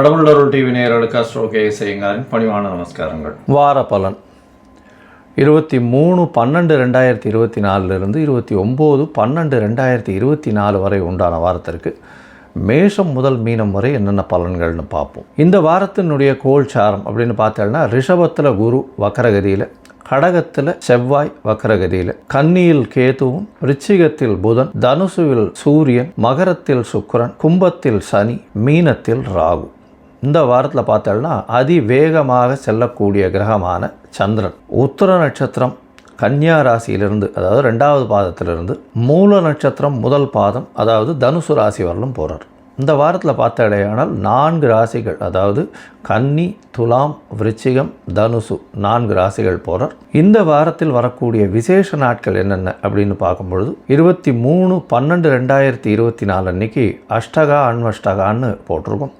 கடவுளருள் TV நேயர்களுக்கு astro K செய்யுங்காரின் பணிவான நமஸ்காரங்கள். வார பலன் இருபத்தி மூணு பன்னெண்டு ரெண்டாயிரத்தி இருபத்தி நாலுலேருந்து இருபத்தி ஒம்பது பன்னெண்டு ரெண்டாயிரத்தி இருபத்தி நாலு வரை உண்டான வாரத்திற்கு மேஷம் முதல் மீனம் வரை என்னென்ன பலன்கள்னு பார்ப்போம். இந்த வாரத்தினுடைய கோல் சாரம் அப்படின்னு பார்த்தோம்னா ரிஷபத்தில் குரு வக்கரகதியில் கடகத்தில் செவ்வாய் வக்கரகதியில் கன்னியில் கேதுவும் ரிச்சிகத்தில் புதன் தனுசுவில் சூரியன் மகரத்தில் சுக்கரன் கும்பத்தில் சனி மீனத்தில் ராகு. இந்த வாரத்தில் பார்த்தோம்னா அதிவேகமாக செல்லக்கூடிய கிரகமான சந்திரன். உத்தர நட்சத்திரம் கன்னியா ராசியிலிருந்து அதாவது ரெண்டாவது பாதத்திலிருந்து மூல நட்சத்திரம் முதல் பாதம் அதாவது தனுசு ராசி வரலும் போகிறார் இந்த வாரத்தில் பார்த்தடையானால் நான்கு ராசிகள் அதாவது கன்னி துலாம் விருச்சிகம் தனுசு நான்கு ராசிகள் போகிறார் இந்த வாரத்தில் வரக்கூடிய விசேஷ நாட்கள் என்னென்ன அப்படின்னு பார்க்கும்பொழுது இருபத்தி மூணு பன்னெண்டு ரெண்டாயிரத்தி இருபத்தி நாலு அன்னைக்கு அஷ்டகா அன்வஷ்டகான்னு போட்டிருக்கோம்.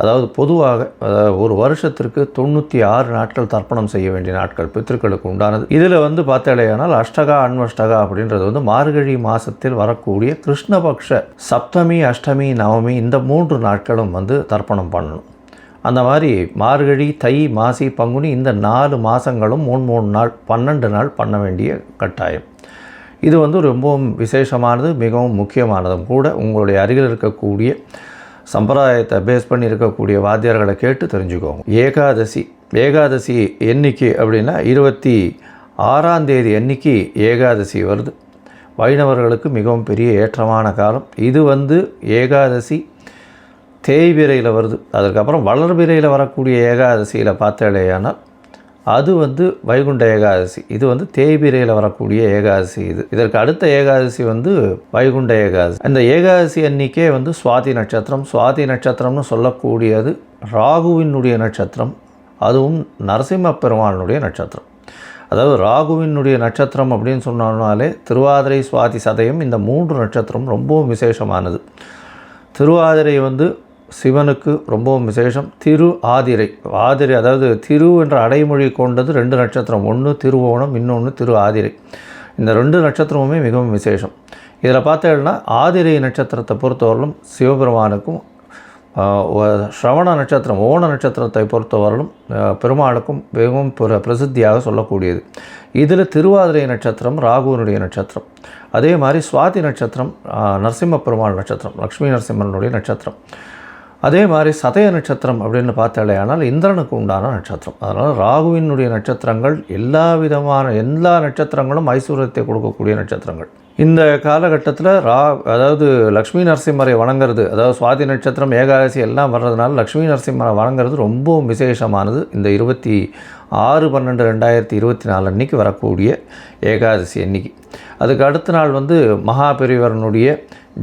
அதாவது பொதுவாக அதாவது ஒரு வருஷத்திற்கு தொண்ணூற்றி ஆறு நாட்கள் தர்ப்பணம் செய்ய வேண்டிய நாட்கள் பித்திருக்களுக்கு உண்டானது. இதில் வந்து பார்த்தாலேயானால் அஷ்டகா அன்வஷ்டகா அப்படின்றது வந்து மார்கழி மாதத்தில் வரக்கூடிய கிருஷ்ணபக்ஷ சப்தமி அஷ்டமி நவமி இந்த மூன்று நாட்களும் வந்து தர்ப்பணம் பண்ணணும். அந்த மாதிரி மார்கழி தை மாசி பங்குனி இந்த நாலு மாதங்களும் மூணு மூணு நாள் பன்னெண்டு நாள் பண்ண வேண்டிய கட்டாயம். இது வந்து ரொம்பவும் விசேஷமானது மிகவும் முக்கியமானதும் கூட உங்களுடைய அருகில் இருக்கக்கூடிய சம்பிரதாயத்தை பேஸ் பண்ணி இருக்கக்கூடிய வாத்தியார்களை கேட்டு தெரிஞ்சுக்கோங்க. ஏகாதசி. ஏகாதசி எண்ணிக்கை அப்படின்னா இருபத்தி ஆறாம் தேதி அன்னைக்கு ஏகாதசி வருது. வைணவர்களுக்கு மிகவும் பெரிய ஏற்றமான காலம். இது வந்து ஏகாதசி தேய்பிரையில் வருது. அதுக்கப்புறம் வளர்பிரையில் வரக்கூடிய ஏகாதசியில் பார்த்தாலேயானால் அது வந்து வைகுண்ட ஏகாதசி. இது வந்து தேய்பிரையில் வரக்கூடிய ஏகாதசி இது. இதற்கு அடுத்த ஏகாதசி வந்து வைகுண்ட ஏகாதசி. அந்த ஏகாதசி அன்னைக்கே வந்து சுவாதி நட்சத்திரம். சுவாதி நட்சத்திரம்னு சொல்லக்கூடியது ராகுவினுடைய நட்சத்திரம். அதுவும் நரசிம்ம பெருமானுடைய நட்சத்திரம். அதாவது ராகுவினுடைய நட்சத்திரம் அப்படின்னு சொன்னாலே திருவாதிரை சுவாதி சதயம் இந்த மூன்று நட்சத்திரம் ரொம்பவும் விசேஷமானது. திருவாதிரை வந்து சிவனுக்கு ரொம்பவும் விசேஷம். திரு ஆதிரை. ஆதிரை அதாவது திரு என்ற அடைமொழி கொண்டது ரெண்டு நட்சத்திரம். ஒன்று திருவோணம் இன்னொன்று திரு ஆதிரை. இந்த ரெண்டு நட்சத்திரமுமே மிகவும் விசேஷம். இதில் பார்த்தீங்கன்னா ஆதிரை நட்சத்திரத்தை பொறுத்தவரையிலும் சிவபெருமானுக்கும் ஸ்ரவண நட்சத்திரம் ஓண நட்சத்திரத்தை பொறுத்தவரையிலும் பெருமாளுக்கும் மிகவும் பிர பிரசித்தியாக சொல்லக்கூடியது. இதில் திருவாதிரை நட்சத்திரம் ராகுவனுடைய நட்சத்திரம். அதே மாதிரி சுவாதி நட்சத்திரம் நரசிம்ம பெருமாள் நட்சத்திரம் லக்ஷ்மி நரசிம்மனுடைய நட்சத்திரம். அதே மாதிரி சதய நட்சத்திரம் அப்படின்னு பார்த்தாலே ஆனால் இந்திரனுக்கு உண்டான நட்சத்திரம். அதனால் ராகுவினுடைய நட்சத்திரங்கள் எல்லா விதமான எல்லா நட்சத்திரங்களும் ஐஸ்வர்யத்தை கொடுக்கக்கூடிய நட்சத்திரங்கள். இந்த காலகட்டத்தில் ரா அதாவது லக்ஷ்மி நரசிம்மரை வணங்குறது அதாவது சுவாதி நட்சத்திரம் ஏகாதசி எல்லாம் வர்றதுனால லக்ஷ்மி நரசிம்மரை வணங்குறது ரொம்பவும் விசேஷமானது. இந்த இருபத்தி ஆறு பன்னெண்டு ரெண்டாயிரத்தி இருபத்தி நாலு அன்றைக்கி வரக்கூடிய ஏகாதசி அன்னைக்கு. அதுக்கு அடுத்த நாள் வந்து மகாபெரிவரனுடைய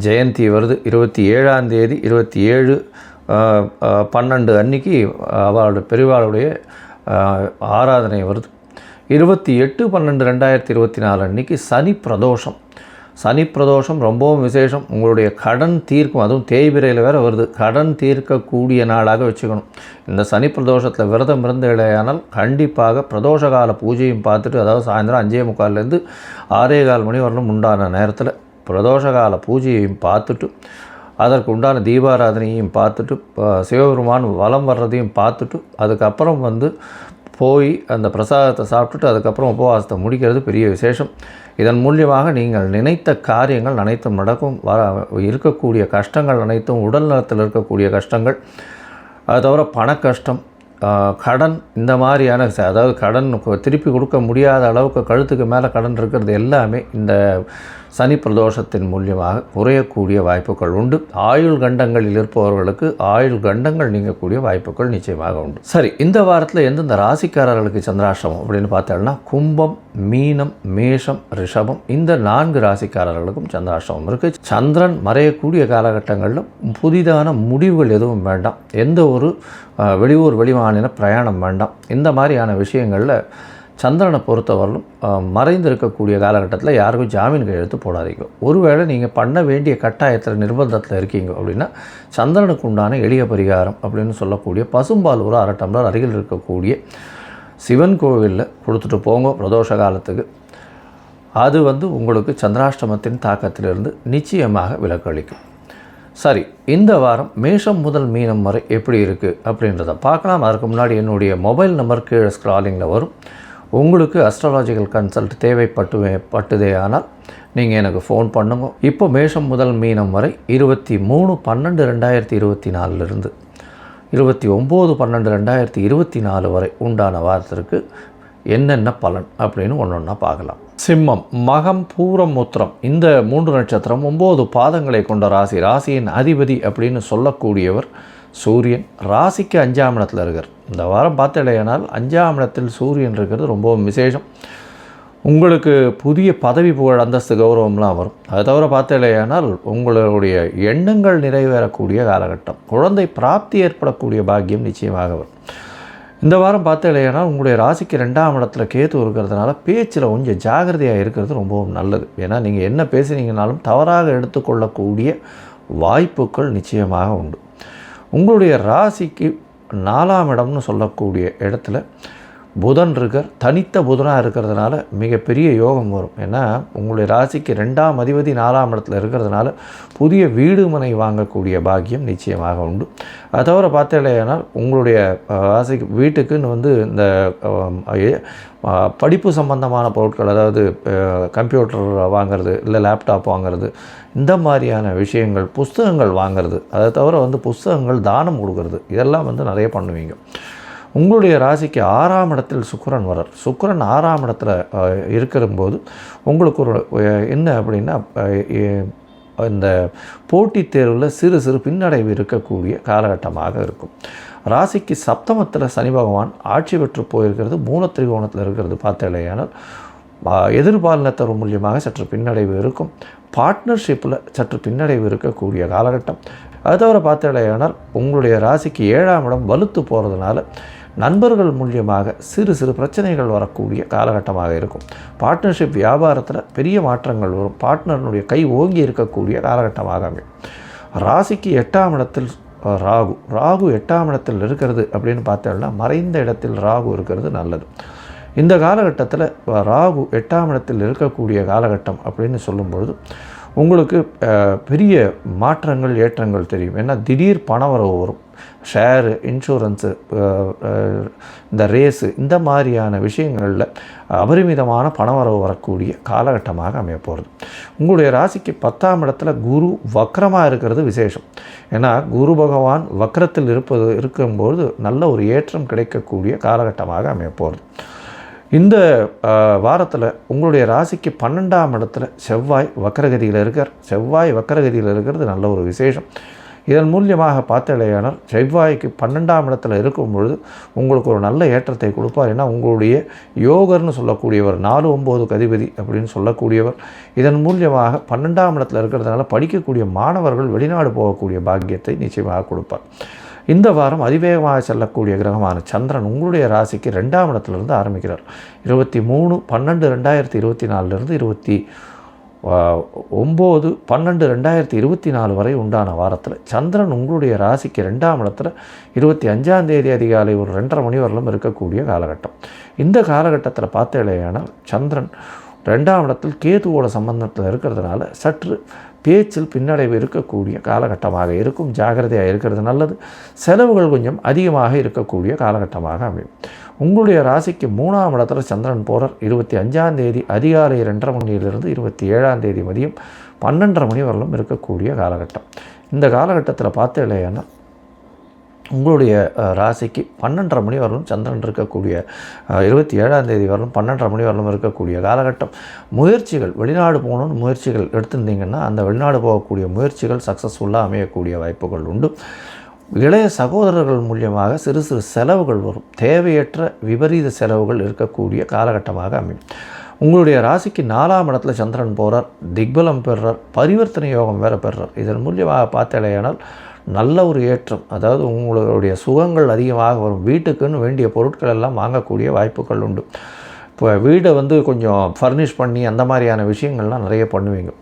ஜெயந்தி வருது. இருபத்தி ஏழாம் தேதி இருபத்தி ஏழு பன்னெண்டு அன்னைக்கு அவளோட பெரியவாளுடைய ஆராதனை வருது. இருபத்தி எட்டு பன்னெண்டு ரெண்டாயிரத்தி இருபத்தி நாலு அன்றைக்கி சனி பிரதோஷம். சனி பிரதோஷம் ரொம்பவும் விசேஷம். உங்களுடைய கடன் தீர்க்கும் அதுவும் தேய்பிரையில் வேறு வருது. கடன் தீர்க்கக்கூடிய நாளாக வச்சுக்கணும். இந்த சனி பிரதோஷத்தில் விரதம் இருந்து இடையானால் கண்டிப்பாக பிரதோஷ கால பூஜையும் பார்த்துட்டு அதாவது சாயந்தரம் அஞ்சே முக்கால்லேருந்து ஆறே கால் மணி வரணும் உண்டான நேரத்தில் பிரதோஷ கால பூஜையையும் பார்த்துட்டு அதற்கு உண்டான தீபாராதனையும் பார்த்துட்டு சிவபெருமான் வலம் வர்றதையும் பார்த்துட்டு அதுக்கப்புறம் வந்து போய் அந்த பிரசாதத்தை சாப்பிட்டுட்டு அதுக்கப்புறம் உபவாசத்தை முடிக்கிறது பெரிய விசேஷம். இதன் மூலியமாக நீங்கள் நினைத்த காரியங்கள் அனைத்தும் நடக்கும். வர இருக்கக்கூடிய கஷ்டங்கள் அனைத்தும் உடல் நலத்தில் இருக்கக்கூடிய கஷ்டங்கள் அது தவிர பண கஷ்டம் கடன் இந்த மாதிரியான அதாவது கடன் திருப்பி கொடுக்க முடியாத அளவுக்கு கழுத்துக்கு மேலே கடன் இருக்கிறது எல்லாமே இந்த சனி பிரதோஷத்தின் மூலியமாக குறையக்கூடிய வாய்ப்புகள் உண்டு. ஆயுள் கண்டங்களில் இருப்பவர்களுக்கு ஆயுள் கண்டங்கள் நீங்கக்கூடிய வாய்ப்புகள் நிச்சயமாக உண்டு. சரி இந்த வாரத்தில் எந்தெந்த ராசிக்காரர்களுக்கு சந்திராஷ்டமம் அப்படின்னு பார்த்தோம்னா கும்பம் மீனம் மேஷம் ரிஷபம் இந்த நான்கு ராசிக்காரர்களுக்கும் சந்திராஷ்டமம் இருக்குது சந்திரன் மறையக்கூடிய காலகட்டங்களில் புதிதான முடிவுகள் எதுவும் வேண்டாம். எந்த ஒரு வெளியூர் வெளிமாநில பிரயாணம் வேண்டாம். இந்த மாதிரியான விஷயங்களில் சந்திரனை பொறுத்தவரையிலும் மறைந்திருக்கக்கூடிய காலகட்டத்தில் யாருக்கும் ஜாமீன் கையெழுத்து போடாதீங்க. ஒருவேளை நீங்கள் பண்ண வேண்டிய கட்டாயத்தில் நிர்பந்தத்தில் இருக்கீங்க அப்படின்னா சந்திரனுக்கு உண்டான எளிய பரிகாரம் அப்படின்னு சொல்லக்கூடிய பசும்பால் ஒரு அரை டம்ளர் அருகில் இருக்கக்கூடிய சிவன் கோவிலில் கொடுத்துட்டு போங்க பிரதோஷ காலத்துக்கு. அது வந்து உங்களுக்கு சந்திராஷ்டமத்தின் தாக்கத்திலிருந்து நிச்சயமாக விலக்களிக்கும். சரி இந்த வாரம் மேஷம் முதல் மீனம் வரை எப்படி இருக்குது அப்படின்றத பார்க்கலாம். அதுக்கு முன்னாடி என்னுடைய மொபைல் நம்பர் கீழே ஸ்க்ராலிங்கில் வரும். உங்களுக்கு அஸ்ட்ராலாஜிக்கல் கன்சல்ட் தேவைப்பட்டு பட்டுதே ஆனால் நீங்கள் எனக்கு ஃபோன் பண்ணுங்க. இப்போ மேஷம் முதல் மீனம் வரை இருபத்தி மூணு பன்னெண்டு ரெண்டாயிரத்தி இருபத்தி நாலுலேருந்து இருபத்தி ஒம்பது பன்னெண்டு ரெண்டாயிரத்தி இருபத்தி நாலு வரை உண்டான வாரத்திற்கு என்னென்ன பலன் அப்படின்னு ஒன்று ஒன்றா பார்க்கலாம். சிம்மம் மகம் பூரம் முத்திரம் இந்த மூன்று நட்சத்திரம் ஒம்பது பாதங்களை கொண்ட ராசி. ராசியின் அதிபதி அப்படின்னு சொல்லக்கூடியவர் சூரியன் ராசிக்கு அஞ்சாம் இடத்துல இருக்கார். இந்த வாரம் பார்த்தடையானால் அஞ்சாம் இடத்தில் சூரியன் இருக்கிறது ரொம்பவும் விசேஷம். உங்களுக்கு புதிய பதவி புகழ் அந்தஸ்து கௌரவம்லாம் வரும். அதை தவிர பார்த்தலையானால் உங்களுடைய எண்ணங்கள் நிறைவேறக்கூடிய காலகட்டம். குழந்தை பிராப்தி ஏற்படக்கூடிய பாக்கியம் நிச்சயமாக வரும். இந்த வாரம் பார்த்தலையானால் உங்களுடைய ராசிக்கு ரெண்டாம் இடத்துல கேத்து இருக்கிறதுனால பேச்சில் கொஞ்சம் ஜாகிரதையாக இருக்கிறது ரொம்பவும் நல்லது. ஏன்னா நீங்கள் என்ன பேசுனீங்கனாலும் தவறாக எடுத்துக்கொள்ளக்கூடிய வாய்ப்புகள் நிச்சயமாக உண்டு. உங்களுடைய ராசிக்கு நாலாம் இடம்னு சொல்லக்கூடிய இடத்துல புதன் இருக்கார் தனித்த புதனாக இருக்கிறதுனால மிகப்பெரிய யோகம் வரும். ஏன்னா உங்களுடைய ராசிக்கு ரெண்டாம் அதிபதி நாலாம் இடத்துல இருக்கிறதுனால புதிய வீடு மனை வாங்கக்கூடிய பாக்கியம் நிச்சயமாக உண்டு. அது தவிர பார்த்தேனால் உங்களுடைய ராசிக்கு வீட்டுக்குன்னு வந்து இந்த படிப்பு சம்பந்தமான பொருட்கள் அதாவது கம்ப்யூட்டர் வாங்குறது இல்லை லேப்டாப் வாங்குறது இந்த மாதிரியான விஷயங்கள் புஸ்தகங்கள் வாங்குறது அதை தவிர வந்து புஸ்தகங்கள் தானம் கொடுக்கறது இதெல்லாம் வந்து நிறைய பண்ணுவீங்க. உங்களுடைய ராசிக்கு ஆறாம் இடத்தில் சுக்கரன் வரார் சுக்கரன் ஆறாம் இடத்துல அஹ், உங்களுக்கு ஒரு என்ன அப்படின்னா இந்த போட்டித் தேர்வில் சிறு சிறு பின்னடைவு இருக்கக்கூடிய காலகட்டமாக இருக்கும். ராசிக்கு சப்தமத்தில் சனி பகவான் ஆட்சி பெற்று போயிருக்கிறது மூலத்திரிகோணத்தில் இருக்கிறது பார்த்தேலையானால் எதிர்பாலினத்தர் மூலியமாக சற்று பின்னடைவு இருக்கும். பார்ட்னர்ஷிப்பில் சற்று பின்னடைவு இருக்கக்கூடிய காலகட்டம். அது தவிர பார்த்தேலையானால் உங்களுடைய ராசிக்கு ஏழாம் இடம் வலுத்து போகிறதுனால நண்பர்கள் மூலியமாக சிறு சிறு பிரச்சனைகள் வரக்கூடிய காலகட்டமாக இருக்கும். பார்ட்னர்ஷிப் வியாபாரத்தில் பெரிய மாற்றங்கள் வரும். பார்ட்னருடைய கை ஓங்கி இருக்கக்கூடிய காலகட்டமாக அமையும். ராசிக்கு எட்டாம் இடத்தில் ராகு. ராகு எட்டாம் இடத்தில் இருக்கிறது அப்படின்னு பார்த்தோம்னா மறைந்த இடத்தில் ராகு இருக்கிறது நல்லது. இந்த காலகட்டத்தில் ராகு எட்டாம் இடத்தில் இருக்கக்கூடிய காலகட்டம் அப்படின்னு சொல்லும்பொழுது உங்களுக்கு பெரிய மாற்றங்கள் ஏற்றங்கள் தெரியும். ஏன்னா திடீர் பணவரவு வரும். ஷேரு இன்சூரன்ஸு இந்த ரேஸு இந்த மாதிரியான விஷயங்களில் அபரிமிதமான பணவரவு வரக்கூடிய காலகட்டமாக அமைய போகிறது உங்களுடைய ராசிக்கு பத்தாம் இடத்துல குரு வக்ரமாக இருக்கிறது விசேஷம். ஏன்னா குரு பகவான் வக்கரத்தில் இருப்பது இருக்கும்போது நல்ல ஒரு ஏற்றம் கிடைக்கக்கூடிய காலகட்டமாக அமைய போகிறது இந்த வாரத்தில் உங்களுடைய ராசிக்கு பன்னெண்டாம் இடத்துல செவ்வாய் வக்கரகதியில் இருக்கார். செவ்வாய் வக்கரகதியில் இருக்கிறது நல்ல ஒரு விசேஷம். இதன் மூலியமாக பார்த்தலையானால் செவ்வாய்க்கு பன்னெண்டாம் இடத்துல இருக்கும் பொழுது உங்களுக்கு ஒரு நல்ல ஏற்றத்தை கொடுப்பார். ஏன்னா உங்களுடைய யோகர்னு சொல்லக்கூடியவர் நாலு ஒம்பது கதிபதி அப்படின்னு சொல்லக்கூடியவர். இதன் மூலியமாக பன்னெண்டாம் இடத்துல இருக்கிறதுனால படிக்கக்கூடிய மாணவர்கள் வெளிநாடு போகக்கூடிய பாக்கியத்தை நிச்சயமாக கொடுப்பார். இந்த வாரம் அதிவேகமாக செல்லக்கூடிய கிரகமான சந்திரன் உங்களுடைய ராசிக்கு ரெண்டாம் இடத்துலேருந்து ஆரம்பிக்கிறார். இருபத்தி மூணு பன்னெண்டு ரெண்டாயிரத்தி இருபத்தி நாலுலேருந்து இருபத்தி ஒம்பது பன்னெண்டு ரெண்டாயிரத்தி இருபத்தி நாலு வரை உண்டான வாரத்தில் சந்திரன் உங்களுடைய ராசிக்கு ரெண்டாம் இடத்துல இருபத்தி அஞ்சாம் தேதி அதிகாலை ஒரு ரெண்டரை மணி வரலும் இருக்கக்கூடிய காலகட்டம். இந்த காலகட்டத்தில் பார்த்தேலையானால் சந்திரன் ரெண்டாம் இடத்தில் கேதுவோட சம்பந்தத்தில் இருக்கிறதுனால சற்று பேச்சில் பின்னடைவு இருக்கக்கூடிய காலகட்டமாக இருக்கும். ஜாகிரதையாக இருக்கிறது நல்லது. செலவுகள் கொஞ்சம் அதிகமாக இருக்கக்கூடிய காலகட்டமாக அமையும். உங்களுடைய ராசிக்கு மூணாம் இடத்துல சந்திரன் போகிறார் இருபத்தி அஞ்சாம் தேதி அதிகாலை ரெண்டரை மணியிலிருந்து இருபத்தி ஏழாம் தேதி மதியம் பன்னெண்டரை மணி வரலும் இருக்கக்கூடிய காலகட்டம். இந்த காலகட்டத்தில் பார்த்தேலையானா உங்களுடைய ராசிக்கு பன்னெண்டரை மணி வரலும் சந்திரன் இருக்கக்கூடிய இருபத்தி ஏழாம் தேதி வரலும் பன்னெண்டரை மணி வரலும் இருக்கக்கூடிய காலகட்டம். முயற்சிகள் வெளிநாடு போகணும்னு முயற்சிகள் எடுத்திருந்தீங்கன்னா அந்த வெளிநாடு போகக்கூடிய முயற்சிகள் சக்ஸஸ்ஃபுல்லாக அமையக்கூடிய வாய்ப்புகள் உண்டு. இளைய சகோதரர்கள் மூலியமாக சிறு சிறு செலவுகள் வரும். தேவையற்ற விபரீத செலவுகள் இருக்கக்கூடிய காலகட்டமாக அமையும். உங்களுடைய ராசிக்கு நாலாம் இடத்துல சந்திரன் போகிறார் திக்பலம் பெறுறார் பரிவர்த்தனை யோகம் வேறு பெறுறார். இதன் மூலியமாக பார்த்தலையானால் நல்ல ஒரு ஏற்றம். அதாவது உங்களுடைய சுகங்கள் அதிகமாக வரும். வீட்டுக்குன்னு வேண்டிய பொருட்கள் எல்லாம் வாங்கக்கூடிய வாய்ப்புகள் உண்டு. இப்போ வீடை வந்து கொஞ்சம் ஃபர்னிஷ் பண்ணி அந்த மாதிரியான விஷயங்கள்லாம் நிறைய பண்ணுவீங்க.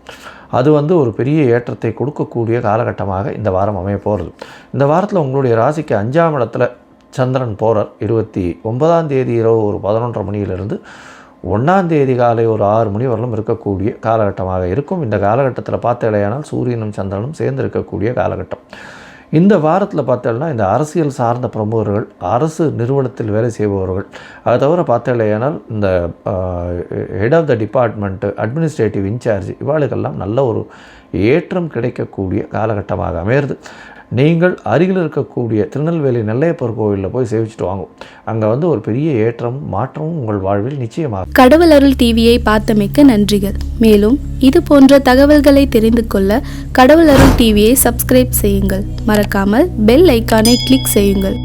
அது வந்து ஒரு பெரிய ஏற்றத்தை கொடுக்கக்கூடிய காலகட்டமாக இந்த வாரம் அமைய போகிறது இந்த வாரத்தில் உங்களுடைய ராசிக்கு அஞ்சாம் இடத்துல சந்திரன் போகிறார் இருபத்தி ஒன்பதாம் தேதி இரவு ஒரு பதினொன்றரை மணியிலிருந்து ஒன்றாந்தேதி காலை ஒரு ஆறு மணி வரலும் இருக்கக்கூடிய காலகட்டமாக இருக்கும். இந்த காலகட்டத்தில் பார்த்தலையானால் சூரியனும் சந்திரனும் சேர்ந்து இருக்கக்கூடிய காலகட்டம். இந்த வாரத்தில் பார்த்தோம்னா இந்த அரசியல் சார்ந்த பிரமுகர்கள் அரசு நிறுவனத்தில் வேலை செய்பவர்கள் அதை தவிர பார்த்தலையானால் இந்த head of the department administrative incharge இவாளுக்கெல்லாம் நல்ல ஒரு ஏற்றம் கிடைக்கக்கூடிய காலகட்டமாக அமையிறது. நீங்கள் அருகில் இருக்கக்கூடிய திருநெல்வேலி நெல்லையப்பர் கோவிலில் போய் சேவிச்சுட்டு வாங்கும். அங்கே வந்து ஒரு பெரிய ஏற்றமும் மாற்றமும் உங்கள் வாழ்வில் நிச்சயமாக கடவுள் அருள் டிவியை பார்த்தமைக்க நன்றிகள். மேலும் இது போன்ற தகவல்களை தெரிந்து கொள்ள கடவுள் அருள் டிவியை சப்ஸ்கிரைப் செய்யுங்கள். மறக்காமல் பெல் ஐக்கானை கிளிக் செய்யுங்கள்.